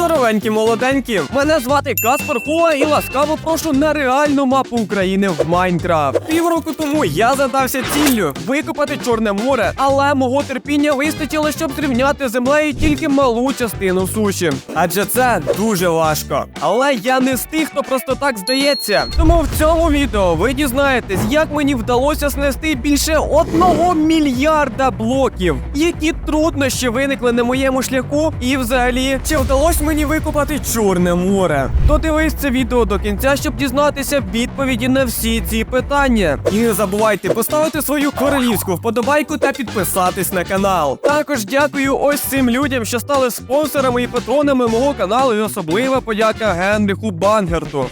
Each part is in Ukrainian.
Здоровенькі молоденькі. Мене звати Каспер Хуа і ласкаво прошу на реальну мапу України в Майнкрафт. Півроку тому я задався ціллю викопати Чорне море, але мого терпіння вистачило, щоб зрівняти землею тільки малу частину суші. Адже це дуже важко. Але я не з тих, хто просто так здається. Тому в цьому відео ви дізнаєтесь, як мені вдалося снести більше одного мільярда блоків, які труднощі виникли на моєму шляху, і взагалі, чи вдалося мені викопати Чорне море. То дивись це відео до кінця, щоб дізнатися відповіді на всі ці питання. І не забувайте поставити свою королівську вподобайку та підписатись на канал. Також дякую ось цим людям, що стали спонсорами і патронами мого каналу, і особлива подяка Генріху Бангерту.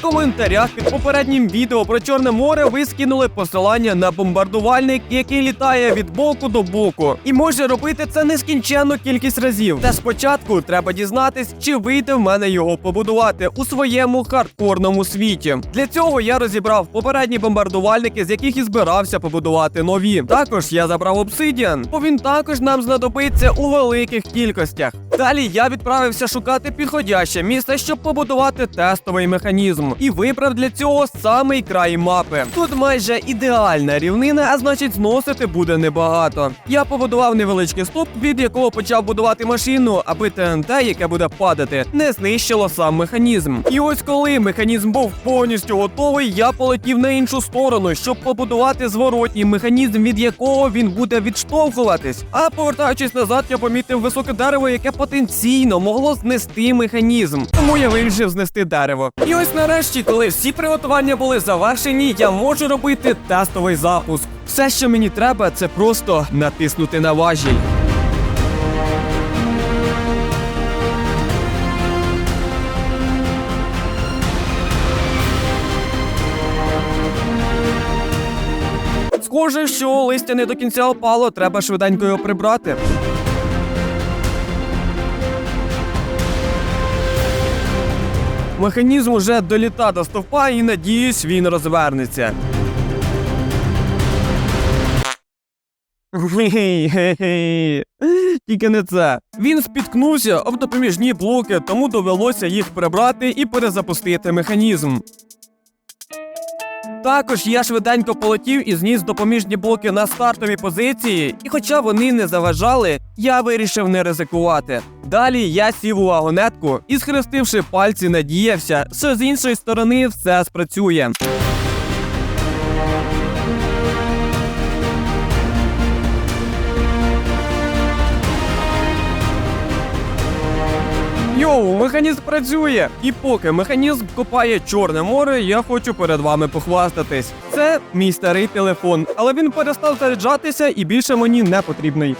В коментарях під попереднім відео про Чорне море ви скинули посилання на бомбардувальник, який літає від боку до боку, і може робити це нескінченну кількість разів. Та спочатку треба дізнатись, чи вийде в мене його побудувати у своєму хардкорному світі. Для цього я розібрав попередні бомбардувальники, з яких і збирався побудувати нові. Також я забрав обсидіан, бо він також нам знадобиться у великих кількостях. Далі я відправився шукати підходяще місце, щоб побудувати тестовий механізм, і вибрав для цього самий край мапи. Тут майже ідеальна рівнина, а значить зносити буде небагато. Я побудував невеличкий стовп, від якого почав будувати машину, аби ТНТ, яке буде падати, не знищило сам механізм. І ось коли механізм був повністю готовий, я полетів на іншу сторону, щоб побудувати зворотній механізм, від якого він буде відштовхуватись. А повертаючись назад, я помітив високе дерево, яке потенційно могло знести механізм. Тому я вирішив знести дерево. І ось нарешті, коли всі приготування були завершені, я можу робити тестовий запуск. Все, що мені треба, це просто натиснути на важіль. Схоже, що листя не до кінця опало, треба швиденько його прибрати. Механізм уже доліта до стовпа і надіюсь, він розвернеться. Тільки не це. Він спіткнувся об допоміжні блоки, тому довелося їх прибрати і перезапустити механізм. Також я швиденько полетів і зніс допоміжні блоки на стартові позиції, і хоча вони не заважали, я вирішив не ризикувати. Далі я сів у вагонетку і, схрестивши пальці, надіявся, що з іншої сторони все спрацює. Йоу, механізм працює! І поки механізм копає Чорне море, я хочу перед вами похвастатись. Це мій старий телефон, але він перестав заряджатися і більше мені не потрібний.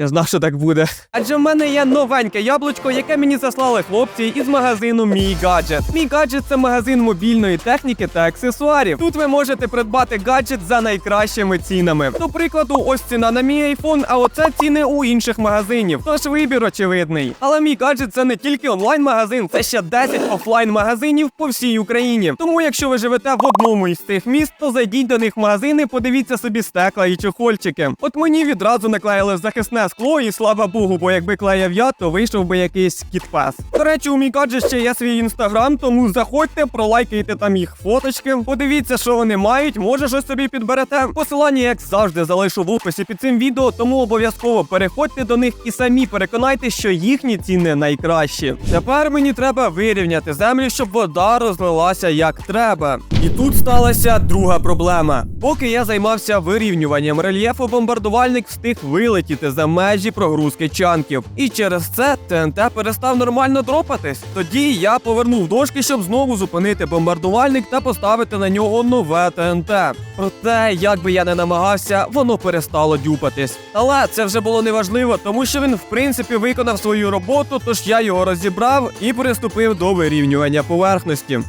Я знав, що так буде. Адже в мене є новеньке яблучко, яке мені заслали хлопці із магазину Мій гаджет. Мій гаджет це магазин мобільної техніки та аксесуарів. Тут ви можете придбати гаджет за найкращими цінами. До прикладу, ось ціна на мій айфон, а оце ціни у інших магазинів. Тож вибір очевидний. Але мій гаджет це не тільки онлайн-магазин, це ще 10 офлайн-магазинів по всій Україні. Тому, якщо ви живете в одному із цих міст, то зайдіть до них в магазини, подивіться собі стекла і чохольчики. От мені відразу наклеїли захисне скло, і слава Богу, бо якби клеяв я, то вийшов би якийсь кітпас. До речі, у мій гаджет ще є свій інстаграм, тому заходьте, пролайкайте там їх фоточки. Подивіться, що вони мають, може щось собі підберете. Посилання, як завжди, залишу в описі під цим відео, тому обов'язково переходьте до них і самі переконайтеся, що їхні ціни найкращі. Тепер мені треба вирівняти землю, щоб вода розлилася як треба. І тут сталася друга проблема. Поки я займався вирівнюванням рельєфу, бомбардувальник встиг вилетіти за межі прогрузки чанків. І через це ТНТ перестав нормально дропатись. Тоді я повернув дошки, щоб знову зупинити бомбардувальник та поставити на нього нове ТНТ. Проте, як би я не намагався, воно перестало дюпатись. Але це вже було неважливо, тому що він в принципі виконав свою роботу, тож я його розібрав і приступив до вирівнювання поверхності.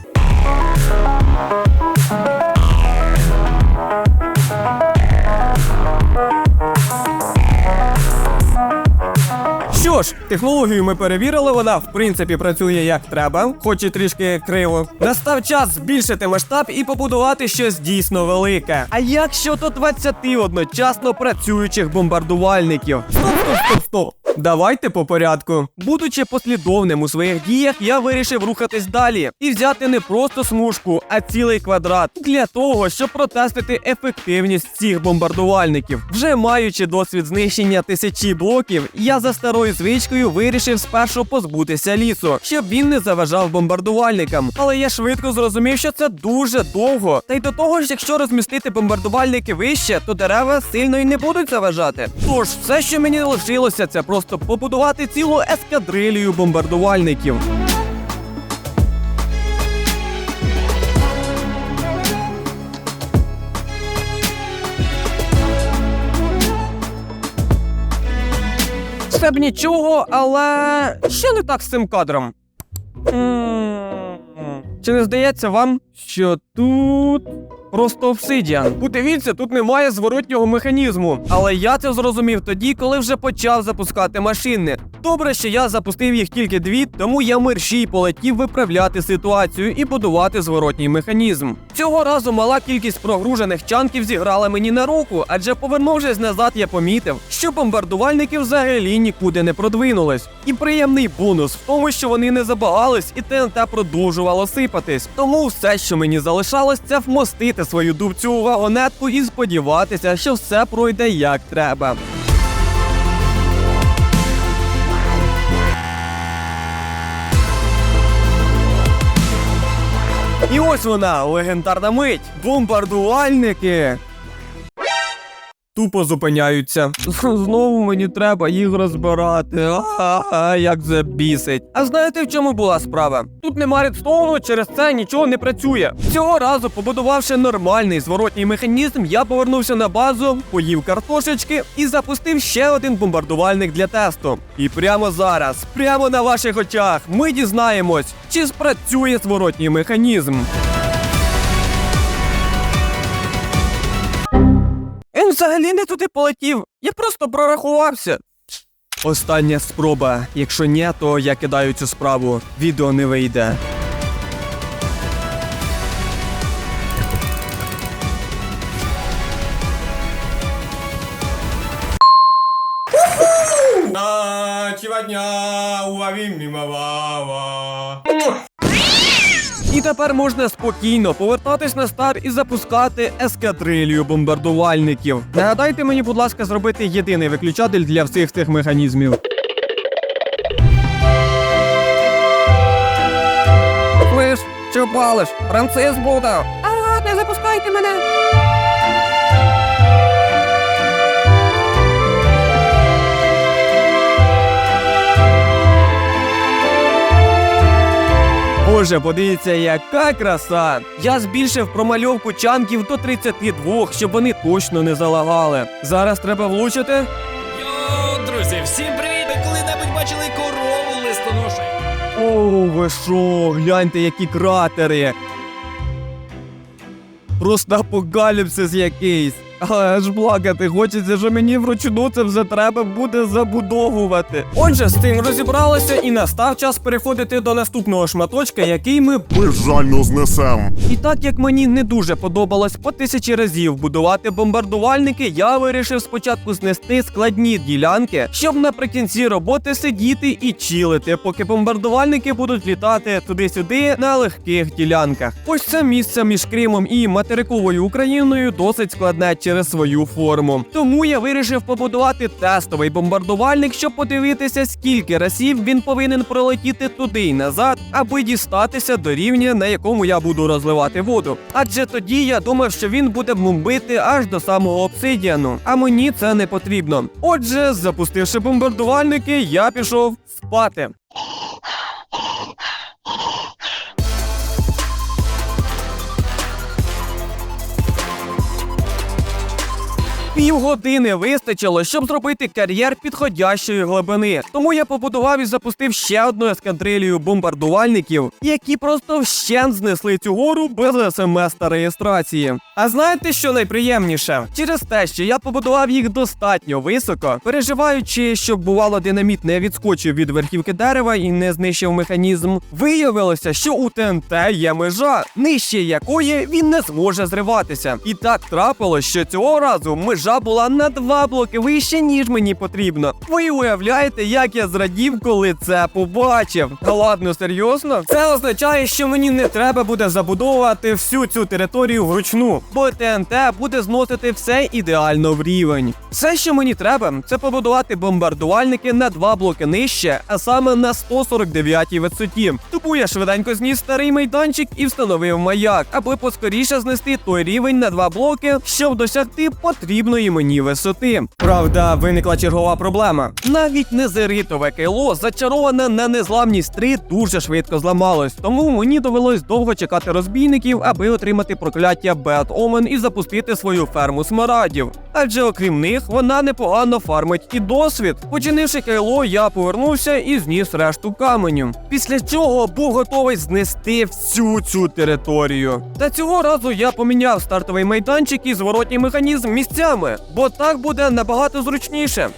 Ж, технологію ми перевірили, вона в принципі працює як треба, хоч і трішки криво. Настав час збільшити масштаб і побудувати щось дійсно велике. А як щодо 20 одночасно працюючих бомбардувальників? Стоп, стоп, стоп, стоп. Давайте по порядку. Будучи послідовним у своїх діях, я вирішив рухатись далі і взяти не просто смужку, а цілий квадрат для того, щоб протестити ефективність цих бомбардувальників. Вже маючи досвід знищення тисячі блоків, я за старою звичкою вирішив спершу позбутися лісу, щоб він не заважав бомбардувальникам. Але я швидко зрозумів, що це дуже довго. Та й до того ж, якщо розмістити бомбардувальники вище, то дерева сильно й не будуть заважати. Тож все, що мені лишилося, це просто побудувати цілу ескадрилію бомбардувальників. Це б нічого, але що не так з цим кадром? Чи не здається вам, що тут просто обсидіан? Подивіться, тут немає зворотнього механізму. Але я це зрозумів тоді, коли вже почав запускати машини. Добре, що я запустив їх тільки дві, тому я мерщій полетів виправляти ситуацію і будувати зворотній механізм. Цього разу мала кількість прогружених чанків зіграла мені на руку, адже повернувшись назад, я помітив, що бомбардувальники взагалі нікуди не продвинулись. І приємний бонус в тому, що вони не забагались і ТНТ продовжувало сипатись. Тому все, що мені залишалось, це вмостити свою дубцю вагонетку і сподіватися, що все пройде як треба. І ось вона, легендарна мить. Бомбардувальники. Тупо зупиняються. Знову мені треба їх розбирати. А, як це бісить. А знаєте, в чому була справа? Тут нема редстоуну, через це нічого не працює. Цього разу, побудувавши нормальний зворотній механізм, я повернувся на базу, поїв картошечки і запустив ще один бомбардувальник для тесту. І прямо зараз, прямо на ваших очах, ми дізнаємось, чи спрацює зворотній механізм. Взагалі не туди полетів. Я просто прорахувався. Остання спроба. Якщо ні, то я кидаю цю справу. Відео не вийде. І тепер можна спокійно повертатись на старт і запускати ескадрилію бомбардувальників. Нагадайте мені, будь ласка, зробити єдиний виключатель для всіх цих механізмів. Слиш, що палиш? Францис буде. Ага, не запускайте мене. Боже, подивіться, яка краса! Я збільшив промальовку чанків до 32, щоб вони точно не залагали. Зараз треба влучити. Йоу, друзі, всім привіт! Ви коли-небудь бачили корову листоношу? О, ви що, гляньте, які кратери. Просто апокаліпсис якийсь. Але аж плакати хочеться, що мені вручну це вже треба буде забудовувати. Отже, з тим розібралися і настав час переходити до наступного шматочка, який ми безжально знесем. І так як мені не дуже подобалось по тисячі разів будувати бомбардувальники, я вирішив спочатку знести складні ділянки, щоб наприкінці роботи сидіти і чилити, поки бомбардувальники будуть літати туди-сюди на легких ділянках. Ось це місце між Кримом і материковою Україною досить складне через свою форму. Тому я вирішив побудувати тестовий бомбардувальник, щоб подивитися, скільки разів він повинен пролетіти туди й назад, аби дістатися до рівня, на якому я буду розливати воду. Адже тоді я думав, що він буде бомбити аж до самого обсидіану. А мені це не потрібно. Отже, запустивши бомбардувальники, я пішов спати. Півгодини вистачило, щоб зробити кар'єр підходящої глибини. Тому я побудував і запустив ще одну ескадрилію бомбардувальників, які просто вщент знесли цю гору без смс та реєстрації. А знаєте, що найприємніше? Через те, що я побудував їх достатньо високо, переживаючи, щоб бувало динаміт не відскочив від верхівки дерева і не знищив механізм, виявилося, що у ТНТ є межа, нижче якої він не зможе зриватися. І так трапилось, що цього разу межа межа була на два блоки вище, ніж мені потрібно. Ви уявляєте, як я зрадів, коли це побачив. Та ладно, серйозно? Це означає, що мені не треба буде забудовувати всю цю територію вручну, бо ТНТ буде зносити все ідеально в рівень. Все, що мені треба, це побудувати бомбардувальники на два блоки нижче, а саме на 149-й висоті. Тому я швиденько зніс старий майданчик і встановив маяк, аби поскоріше знести той рівень на два блоки, щоб досягти потрібної мені висоти. Правда, виникла чергова проблема. Навіть незеритове кайло, зачароване на незламність 3, дуже швидко зламалось, тому мені довелось довго чекати розбійників, аби отримати прокляття Bad Omen і запустити свою ферму смарадів. Адже окрім них, вона непогано фармить і досвід. Починивши кайло, я повернувся і зніс решту каменю. Після чого був готовий знести всю цю територію. Та цього разу я поміняв стартовий майданчик і зворотній механізм місцями, бо так буде набагато зручніше.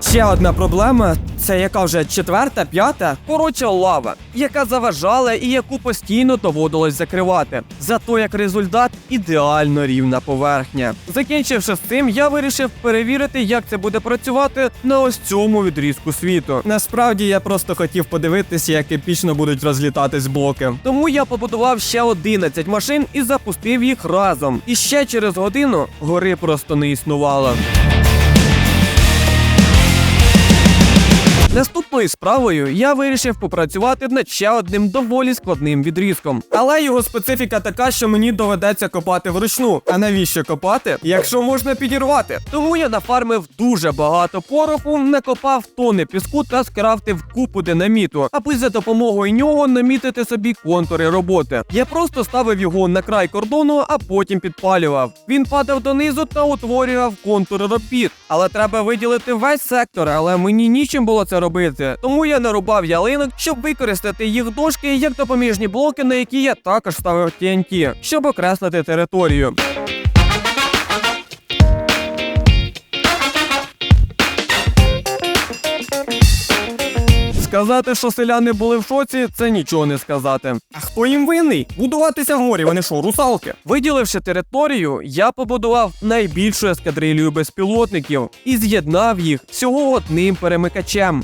Ще одна проблема це яка вже четверта, п'ята, коротше лава, яка заважала і яку постійно доводилось закривати. Зато як результат ідеально рівна поверхня. Закінчивши з цим, я вирішив перевірити, як це буде працювати на ось цьому відрізку світу. Насправді я просто хотів подивитися, як епічно будуть розлітатись блоки. Тому я побудував ще 11 машин і запустив їх разом. І ще через годину гори просто не існувало. Наступною справою я вирішив попрацювати над ще одним доволі складним відрізком. Але його специфіка така, що мені доведеться копати вручну. А навіщо копати, якщо можна підірвати? Тому я нафармив дуже багато пороху, накопав тони піску та скрафтив купу динаміту, аби за допомогою нього намітити собі контури роботи. Я просто ставив його на край кордону, а потім підпалював. Він падав донизу та утворював контур робіт. Але треба виділити весь сектор, але мені нічим було це робити. Тому я нарубав ялинок, щоб використати їх дошки як допоміжні блоки, на які я також ставив TNT, щоб окреслити територію. Сказати, що селяни були в шоці, це нічого не сказати. А хто їм винний? Будуватися горі, вони що, русалки? Виділивши територію, я побудував найбільшу ескадрилію безпілотників і з'єднав їх всього одним перемикачем.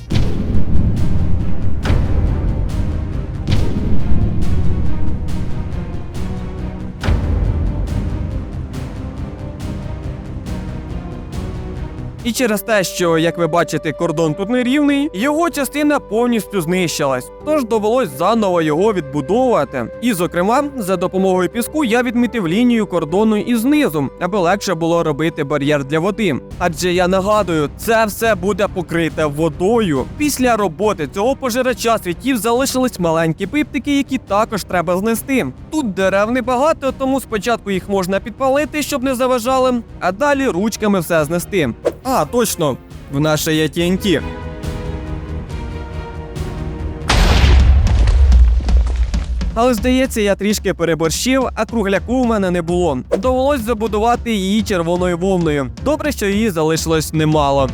І через те, що, як ви бачите, кордон тут нерівний, його частина повністю знищилась. Тож довелось заново його відбудовувати. І, зокрема, за допомогою піску я відмітив лінію кордону і знизу, аби легше було робити бар'єр для води. Адже я нагадую, це все буде покрите водою. Після роботи цього пожирача світів залишились маленькі пиптики, які також треба знести. Тут дерев небагато, тому спочатку їх можна підпалити, щоб не заважали, а далі ручками все знести. А, точно, в нас ще є TNT. Але здається, я трішки переборщив, а кругляку в мене не було. Довелось забудувати її червоною вовною. Добре, що її залишилось немало.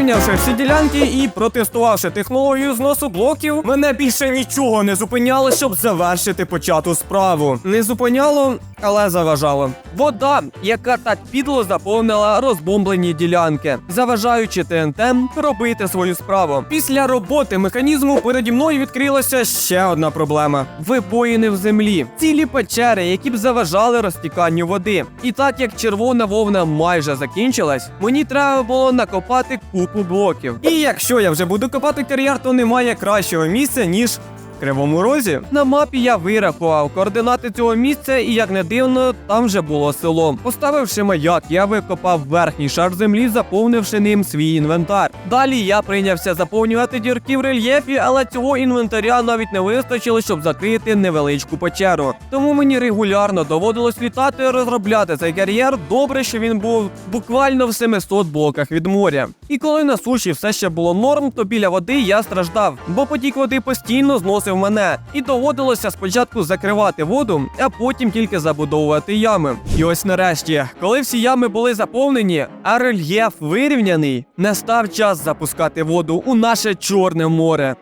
Вирівнявши всі ділянки і протестувавши технологію зносу блоків, мене більше нічого не зупиняло, щоб завершити почату справу. Не зупиняло, але заважало. Вода, яка так підло заповнила розбомблені ділянки, заважаючи ТНТ робити свою справу. Після роботи механізму переді мною відкрилася ще одна проблема: вибоїни в землі, цілі печери, які б заважали розтіканню води. І так як червона вовна майже закінчилась, мені треба було накопати купу блоків. І якщо я вже буду копати кар'єр, то немає кращого місця, ніж Кривому Розі. На мапі я вирахував координати цього місця, і як не дивно, там вже було село. Поставивши маяк, я викопав верхній шар землі, заповнивши ним свій інвентар. Далі я прийнявся заповнювати дірки в рельєфі, але цього інвентаря навіть не вистачило, щоб закрити невеличку печеру. Тому мені регулярно доводилось літати, розробляти цей кар'єр. Добре, що він був буквально в 700 блоках від моря. І коли на суші все ще було норм, то біля води я страждав, бо потік води постійно зносив в мене, і доводилося спочатку закривати воду, а потім тільки забудовувати ями. І ось нарешті, коли всі ями були заповнені, а рельєф вирівняний, настав час запускати воду у наше Чорне море.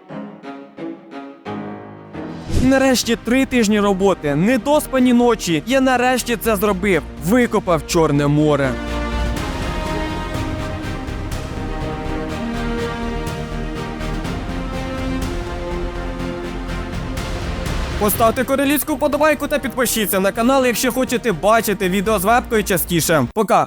Нарешті три тижні роботи, недоспані ночі. Я нарешті це зробив. Викопав Чорне море. Поставте королівську вподобайку та підпишіться на канал, якщо хочете бачити відео з вебкою частіше. Пока!